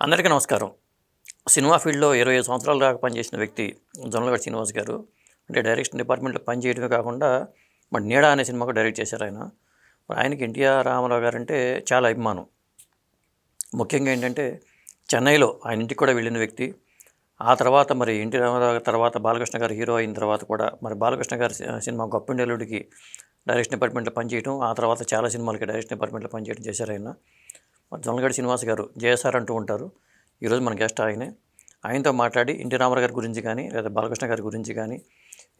అందరికీ నమస్కారం. సినిమా ఫీల్డ్లో ఇరవై ఐదు సంవత్సరాల దాకా పనిచేసిన వ్యక్తి జొన్నలగడ్డ శ్రీనివాస్ గారు అంటే డైరెక్షన్ డిపార్ట్మెంట్లో పనిచేయడమే కాకుండా మరి నీడా అనే సినిమాకు డైరెక్ట్ చేశారు ఆయన. మరి ఆయనకి ఎన్టీఆర్ రామారావు గారు అంటే చాలా అభిమానం. ముఖ్యంగా ఏంటంటే చెన్నైలో ఆయన ఇంటికి కూడా వెళ్ళిన వ్యక్తి. ఆ తర్వాత మరి ఎన్టీ రామారావు గారి తర్వాత బాలకృష్ణ గారు హీరో అయిన తర్వాత కూడా మరి బాలకృష్ణ గారి సినిమా గొప్పండేలుడికి డైరెక్షన్ డిపార్ట్మెంట్లో పనిచేయడం ఆ తర్వాత చాలా సినిమాలకి డైరెక్షన్ డిపార్ట్మెంట్లో పనిచేయడం చేశారు ఆయన. జొన్నలగడ్డ శ్రీనివాస్ గారు జేఎస్ఆర్ అంటూ ఉంటారు. ఈరోజు మన గెస్ట్ ఆయనే. ఆయనతో మాట్లాడి ఎన్టీ రామారావు గారి గురించి కానీ లేదా బాలకృష్ణ గారి గురించి కానీ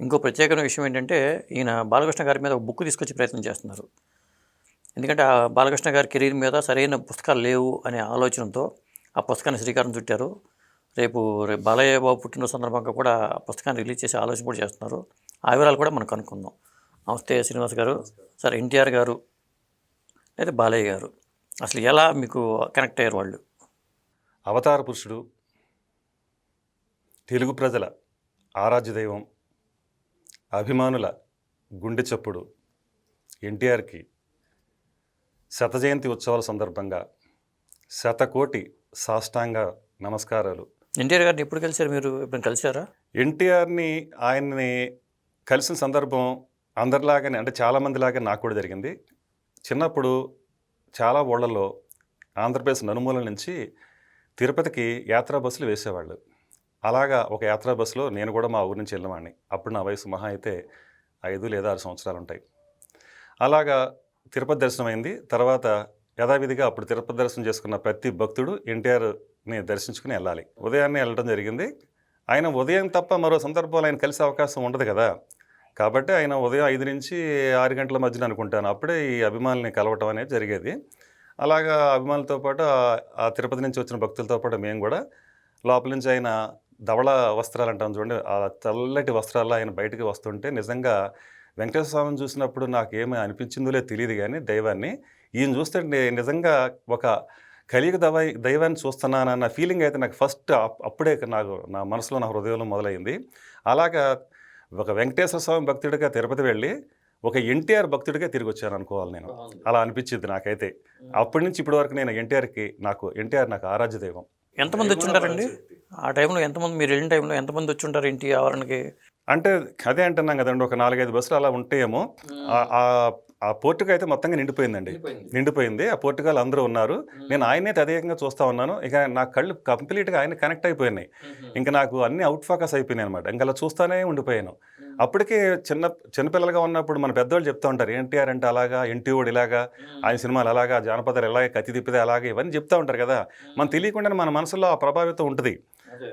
ఇంకో ప్రత్యేకమైన విషయం ఏంటంటే ఈయన బాలకృష్ణ గారి మీద ఒక బుక్ తీసుకొచ్చే ప్రయత్నం చేస్తున్నారు. ఎందుకంటే ఆ బాలకృష్ణ గారి కెరీర్ మీద సరైన పుస్తకాలు లేవు అనే ఆలోచనతో ఆ పుస్తకాన్ని శ్రీకారం చుట్టారు. రేపు రేపు బాలయ్య బాబు పుట్టిన సందర్భంగా కూడా ఆ పుస్తకాన్ని రిలీజ్ చేసే ఆలోచన కూడా చేస్తున్నారు. ఆ వివరాలు కూడా మనం కనుక్కుందాం. నమస్తే శ్రీనివాస్ గారు. సార్ ఎన్టీఆర్ గారు లేదా బాలయ్య గారు. అసలు ఎలా మీకు కనెక్ట్ అయ్యారు వాళ్ళు? అవతార పురుషుడు తెలుగు ప్రజల ఆరాధ్య దైవం అభిమానుల గుండె చప్పుడు ఎన్టీఆర్కి శత జయంతి ఉత్సవాల సందర్భంగా శతకోటి సాష్టాంగ నమస్కారాలు. ఎన్టీఆర్ గారిని ఎప్పుడు కలిసారు మీరు? ఎప్పుడు కలిసారా ఎన్టీఆర్ని ఆయన్ని కలిసిన సందర్భం అందరిలాగానే అంటే చాలామందిలాగా నాకు కూడా జరిగింది. చిన్నప్పుడు చాలా ఓళ్ళలో ఆంధ్రప్రదేశ్ నలుమూల నుంచి తిరుపతికి యాత్రా బస్సులు వేసేవాళ్ళు. అలాగా ఒక యాత్రా బస్సులో నేను కూడా మా ఊరి నుంచి వెళ్ళేవాడిని. అప్పుడు నా వయసు మహా అయితే ఐదు లేదా ఆరు సంవత్సరాలు ఉంటాయి. అలాగా తిరుపతి దర్శనం అయింది. తర్వాత యథావిధిగా అప్పుడు తిరుపతి దర్శనం చేసుకున్న ప్రతి భక్తుడు ఎన్టీఆర్ని దర్శించుకుని వెళ్ళాలి. ఉదయాన్నే వెళ్ళడం జరిగింది. ఆయన ఉదయం తప్ప మరో సందర్భంలో ఆయన కలిసే అవకాశం ఉండదు కదా. కాబట్టి ఆయన ఉదయం ఐదు నుంచి ఆరు గంటల మధ్యన అనుకుంటాను. అప్పుడే ఈ అభిమానుల్ని కలవటం అనేది జరిగేది. అలాగా అభిమానులతో పాటు ఆ- తిరుపతి నుంచి వచ్చిన భక్తులతో పాటు మేము కూడా లోపల నుంచి ఆయన ధవళ వస్త్రాలు అంటాం చూడండి. ఆ తెల్లటి వస్త్రాల్లో ఆయన బయటికి వస్తుంటే నిజంగా వెంకటేశ్వర స్వామిని చూసినప్పుడు నాకు ఏమి అనిపించిందోలే తెలియదు కానీ దైవాన్ని ఈయన చూస్తే నిజంగా ఒక కలియుగ దవ దైవాన్ని చూస్తున్నానన్న ఫీలింగ్ అయితే నాకు ఫస్ట్ అప్పుడే నాకు నా మనసులో నా హృదయంలో మొదలైంది. అలాగా ఒక వెంకటేశ్వర స్వామి భక్తుడిగా తిరుపతి వెళ్ళి ఒక ఎన్టీఆర్ భక్తుడిగా తిరిగి వచ్చాను అనుకోవాలి నేను. అలా అనిపించింది నాకైతే. అప్పటి నుంచి ఇప్పటి వరకు నేను ఎన్టీఆర్కి నాకు ఎన్టీఆర్ నాకు ఆరాధ్య దైవం. ఎంతమంది వచ్చి ఉంటారండి ఆ టైంలో ఎంతమంది మీరు వెళ్ళిన టైంలో ఎంతమంది వచ్చి ఉంటారు ఇంటి ఆవరణకి? అంటే అదే అంటున్నాం కదండి ఒక నాలుగైదు బస్సులు అలా ఉంటాయేమో ఆ- పోర్టుకు అయితే మొత్తంగా నిండిపోయిందండి. నిండిపోయింది. ఆ పోర్టుగాలు అందరూ ఉన్నారు. నేను ఆయనే తదేకంగా చూస్తూ ఉన్నాను. ఇక నా కళ్ళు కంప్లీట్గా ఆయన కనెక్ట్ అయిపోయినాయి. ఇంకా నాకు అన్ని అవుట్ ఫోకస్ అయిపోయినాయి అనమాట ఇంకా అలా చూస్తానే ఉండిపోయాను. అప్పటికే చిన్న చిన్నపిల్లలుగా ఉన్నప్పుడు మన పెద్దవాళ్ళు చెప్తూ ఉంటారు ఎన్టీఆర్ అంటే అలాగా ఎన్టీఓడు ఇలాగా ఆయన సినిమాలు అలాగా జానపదాలు ఎలాగే కత్తి తిప్పితే అలాగే ఇవన్నీ చెప్తూ ఉంటారు కదా. మనం తెలియకుండానే మన మనసులో ఆ ప్రభావితం ఉంటుంది.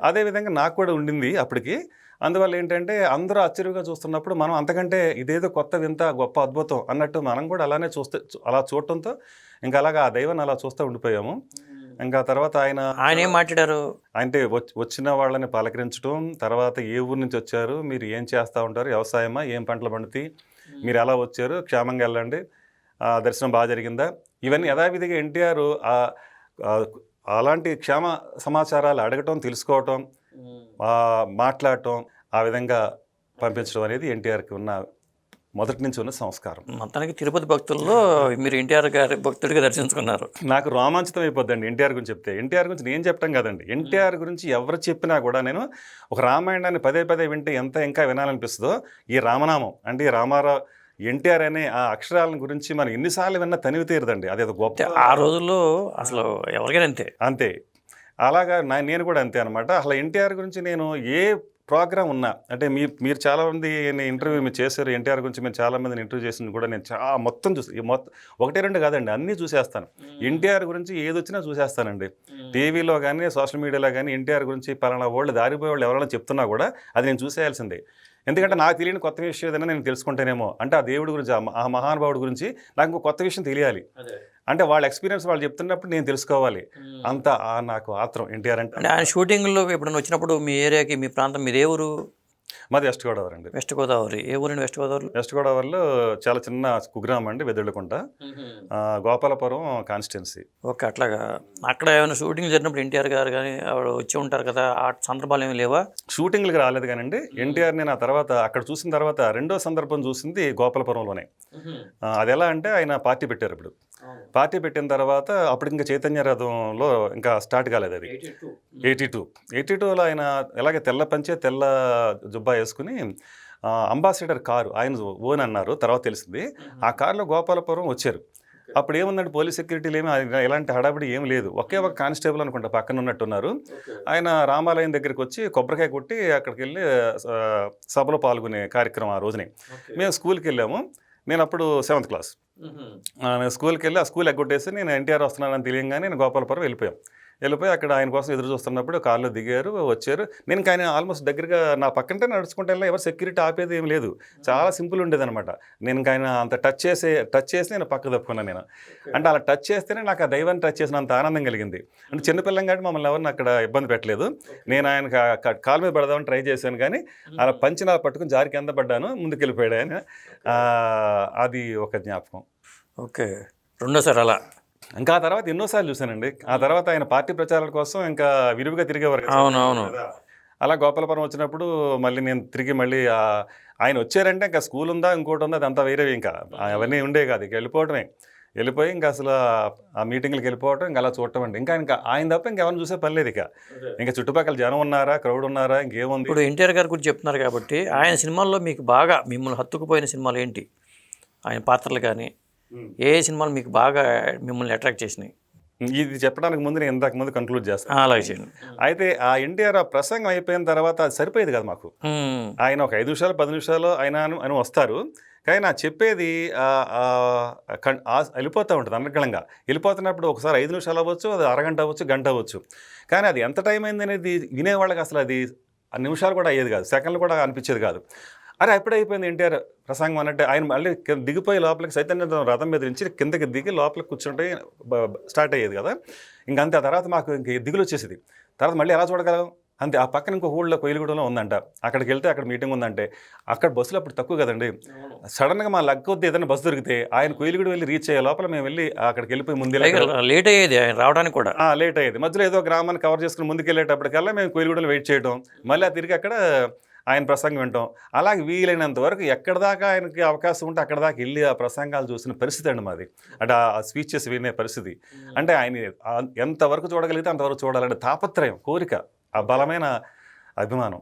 అదే. విధంగా నాకు కూడా ఉండింది అప్పటికి. అందువల్ల ఏంటంటే అందరూ ఆశ్చర్యంగా చూస్తున్నప్పుడు మనం అంతకంటే ఇదేదో కొత్త వింత గొప్ప అద్భుతం అన్నట్టు మనం కూడా అలానే చూస్తే అలా చూడటంతో ఇంకా అలాగా ఆ దైవాన్ని అలా చూస్తూ ఉండిపోయాము. ఇంకా తర్వాత ఆయన ఆయన ఏం మాట్లాడారు? అంటే వచ్- వచ్చిన వాళ్ళని పలకరించడం తర్వాత ఏ ఊరు నుంచి వచ్చారు మీరు ఏం చేస్తూ ఉంటారు వ్యవసాయమా ఏం పంటలు పండుతాయి మీరు ఎలా వచ్చారు క్షేమంగా వెళ్ళండి ఆ, దర్శనం బాగా జరిగిందా? ఇవన్నీ యథావిధిగా ఎన్టీఆర్ అలాంటి క్షేమ సమాచారాలు అడగటం తెలుసుకోవటం మాట్లాడటం ఆ విధంగా పంపించడం అనేది ఎన్టీఆర్కి ఉన్న మొదటి నుంచి ఉన్న సంస్కారం. మొత్తానికి తిరుపతి భక్తుల్లో మీరు ఎన్టీఆర్ గారి భక్తుడిగా దర్శించుకున్నారు. నాకు రోమాంచితం అయిపోద్దండి ఎన్టీఆర్ గురించి చెప్తే. ఎన్టీఆర్ గురించి నేను చెప్పడం కదండి. ఎన్టీఆర్ గురించి ఎవరు చెప్పినా కూడా నేను ఒక రామాయణాన్ని పదే పదే వింటే ఎంత ఇంకా వినాలనిపిస్తుందో ఈ రామనామం. అంటే ఈ రామారావు ఎన్టీఆర్ అనే ఆ అక్షరాల గురించి మనం ఎన్నిసార్లు విన్నా తనివి తీరదండి. అదేదో గొప్ప ఆ రోజుల్లో అసలు ఎవరికైనా అంతే. అంతే. అలాగా నేను కూడా అంతే అనమాట అసలు ఎన్టీఆర్ గురించి నేను ఏ ప్రోగ్రామ్ ఉన్నా అంటే మీ మీరు చాలామంది ఇంటర్వ్యూ మీరు చేశారు ఎన్టీఆర్ గురించి మీరు చాలామందిని ఇంటర్వ్యూ చేసింది కూడా నేను చాలా మొత్తం చూసి మొత్తం ఒకటి రెండు కాదండి అన్నీ చూసేస్తాను. ఎన్టీఆర్ గురించి ఏది వచ్చినా చూసేస్తానండి. టీవీలో కానీ సోషల్ మీడియాలో కానీ ఎన్టీఆర్ గురించి పలానా వాళ్ళు దారిపోయే వాళ్ళు ఎవరైనా చెప్తున్నా కూడా అది నేను చూసేయాల్సిందే. ఎందుకంటే నాకు తెలియని కొత్త విషయం ఏదైనా నేను తెలుసుకుంటేనేమో అంటే ఆ దేవుడి గురించి ఆ మహానుభావుడి గురించి నాకు కొత్త విషయం తెలియాలి. అంటే వాళ్ళ ఎక్స్పీరియన్స్ వాళ్ళు చెప్తున్నప్పుడు నేను తెలుసుకోవాలి. అంత ఆ నాకు ఆత్రం ఎన్టీఆర్ అంటే ఆయన షూటింగ్లో ఎప్పుడైనా వచ్చినప్పుడు మీ ఏరియాకి మీ ప్రాంతం మీది ఏ ఊరు? మాది వెస్ట్ గోదావరి అండి. వెస్ట్ గోదావరి. ఏ ఊరండి వెస్ట్ గోదావరి వెస్ట్ గోదావరిలో చాలా చిన్న కుగ్రామం అండి వెదళ్ళకుంట ఆ, గోపాలపురం కాన్స్టిట్యున్సీ. ఓకే అట్లాగా. అక్కడ ఏమైనా షూటింగ్ జరిగినప్పుడు ఎన్టీఆర్ గారు కానీ ఆవిడ వచ్చి ఉంటారు కదా ఆ సందర్భాలు ఏమి లేవా? షూటింగ్లకు రాలేదు కానండి. ఎన్టీఆర్ నేను ఆ తర్వాత అక్కడ చూసిన తర్వాత రెండో సందర్భం చూసింది గోపాలపురంలోనే. అది ఎలా అంటే ఆయన పార్టీ పెట్టారు ఇప్పుడు. పార్టీ పెట్టిన తర్వాత అప్పుడు ఇంకా చైతన్య రథంలో ఇంకా స్టార్ట్ కాలేదు అది. Eighty two. ఎయిటీ టూలో ఆయన ఎలాగే తెల్ల పంచే తెల్ల జుబ్బా వేసుకుని అంబాసిడర్ కారు ఆయన ఓన్ అన్నారు తర్వాత తెలిసింది. ఆ కారులో గోపాలపురం వచ్చారు. అప్పుడు ఏముందంటే పోలీస్ సెక్యూరిటీలు ఏమి ఎలాంటి హడావిడి ఏం లేదు. ఒకే ఒక కానిస్టేబుల్ అనుకుంటా పక్కన ఉన్నట్టున్నారు. ఆయన రామాలయం దగ్గరికి వచ్చి కొబ్బరికాయ కొట్టి అక్కడికి వెళ్ళి సభలో పాల్గొనే కార్యక్రమం ఆ రోజుని. మేము స్కూల్కి వెళ్ళాము. నేను అప్పుడు సెవెంత్ క్లాస్. నేను స్కూల్కి వెళ్ళి ఆ స్కూల్ ఎగ్గొట్టేసి నేను ఎన్టీఆర్ వస్తున్నానని తెలియగానే నేను గోపాలపురం వెళ్ళిపోయాం. వెళ్ళిపోయి అక్కడ ఆయన కోసం ఎదురు చూస్తున్నప్పుడు కార్లో దిగారు వచ్చారు. నేను ఇంకా ఆయన ఆల్మోస్ట్ దగ్గరగా నా పక్కంటే నడుచుకుంటే వెళ్ళినా ఎవరు సెక్యూరిటీ ఆపేది ఏం లేదు. చాలా సింపుల్ ఉండేది అనమాట నేను ఇంకా ఆయన అంత టచ్ చేసే టచ్ చేసి నేను పక్క తప్పుకున్నాను నేను. అంటే అలా టచ్ చేస్తేనే నాకు ఆ దైవాన్ని టచ్ చేసినంత ఆనందం కలిగింది. అంటే చిన్నపిల్లం కాబట్టి మమ్మల్ని ఎవరిని అక్కడ ఇబ్బంది పెట్టలేదు. నేను ఆయన కాలు మీద పడదామని ట్రై చేశాను కానీ అలా పంచి నా పట్టుకుని జారి కింద పడ్డాను ముందుకు వెళ్ళిపోయాడు ఆయన అది ఒక జ్ఞాపకం. ఓకే. రెండోసారి అలా. ఇంకా ఆ తర్వాత ఎన్నోసార్లు చూశానండి. ఆ తర్వాత ఆయన పార్టీ ప్రచారాల కోసం ఇంకా విరివిగా తిరిగేవారు కదా. అవును, అవును. అలా గోపాలపురం వచ్చినప్పుడు మళ్ళీ నేను తిరిగి మళ్ళీ ఆ- ఆయన వచ్చారంటే ఇంకా స్కూల్ ఉందా ఇంకోటి ఉందా అదంతా వేరే ఇంకా. అవన్నీ ఉండే కాదు ఇక వెళ్ళిపోవటమే. వెళ్ళిపోయి ఇంకా అసలు ఆ- ఆ మీటింగ్లకు వెళ్ళిపోవటం ఇంకా అలా చూడటం అండి. ఇంకా ఇంకా ఆయన తప్ప ఇంకెవరిని చూసే పని లేదు ఇక. ఇంకా చుట్టుపక్కల జనం ఉన్నారా క్రౌడ్ ఉన్నారా ఇంకేముంది? ఇప్పుడు ఎన్టీఆర్ గారి గురించి చెప్తున్నారు కాబట్టి ఆయన సినిమాల్లో మీకు బాగా మిమ్మల్ని హత్తుకుపోయిన సినిమాలు ఏంటి? ఆయన పాత్రలు కానీ ఏ ఏ సినిమాలు మీకు బాగా మిమ్మల్ని అట్రాక్ట్ చేసినాయి? ఇది చెప్పడానికి ముందు నేను ఇంతకు ముందు కంక్లూడ్ చేస్తాను. అలాగే చేయండి. అయితే ఆ ఎన్టీఆర్ ఆ ప్రసంగం అయిపోయిన తర్వాత అది సరిపోయేది కదా మాకు. మ్మ్. ఆయన ఒక ఐదు నిమిషాలు పది నిమిషాలు ఆయన అను- వస్తారు. కానీ నా చెప్పేది వెళ్ళిపోతూ ఉంటుంది అనర్గళంగా. వెళ్ళిపోతున్నప్పుడు ఒకసారి ఐదు నిమిషాలు అవ్వచ్చు అది అరగంట అవ్వచ్చు గంట అవ్వచ్చు. కానీ అది ఎంత టైం అయింది అనేది వినేవాళ్ళకి అసలు అది నిమిషాలు కూడా అయ్యేది కాదు సెకండ్లు కూడా అనిపించేది కాదు. అరే ఎప్పుడు అయిపోయింది ఎన్టీఆర్ ప్రసంగం అన్నట్టు. ఆయన మళ్ళీ దిగిపోయి లోపలికి చైతన్య రథం మీద నుంచి కిందకి దిగి లోపలికి కూర్చుంటే స్టార్ట్ అయ్యేది కదా. ఇంకా అంతే ఆ తర్వాత మాకు ఇంక దిగులు వచ్చేసింది. తర్వాత మళ్ళీ ఎలా చూడగలం? అంతే ఆ పక్కన ఇంకో ఊళ్ళో కొయిలగూడలో ఉందంట. అక్కడికి వెళ్తే అక్కడ మీటింగ్ ఉందంటే అక్కడ బస్సులు అప్పుడు తక్కువ కదండి. సడన్గా మా లక్ వద్ద ఏదైనా బస్సు దొరికితే ఆయన కొయిలగూడ వెళ్ళి రీచ్ అయ్యే లోపల మేము వెళ్ళి అక్కడికి వెళ్ళిపోయి ముందు లేట్ అయ్యేది ఆయన రావడానికి కూడా. లేట్ అయ్యేది. మధ్యలో ఏదో గ్రామాన్ని కవర్ చేసుకుని ముందుకు వెళ్ళేటప్పటికల్లా మేము కొయిలగూడలో వెయిట్ చేయడం మళ్ళీ ఆ తిరిగి అక్కడ ఆయన ప్రసంగం వింటాం. అలాగే వీలైనంత వరకు ఎక్కడ దాకా ఆయనకి అవకాశం ఉంటే అక్కడ దాకా వెళ్ళి ఆ ప్రసంగాలు చూసిన పరిస్థితి అండి మాది. అంటే ఆ స్పీచెస్ వినే పరిస్థితి. అంటే ఆయన ఎంతవరకు చూడగలిగితే అంతవరకు చూడాలంటే తాపత్రయం కోరిక ఆ బలమైన అభిమానం.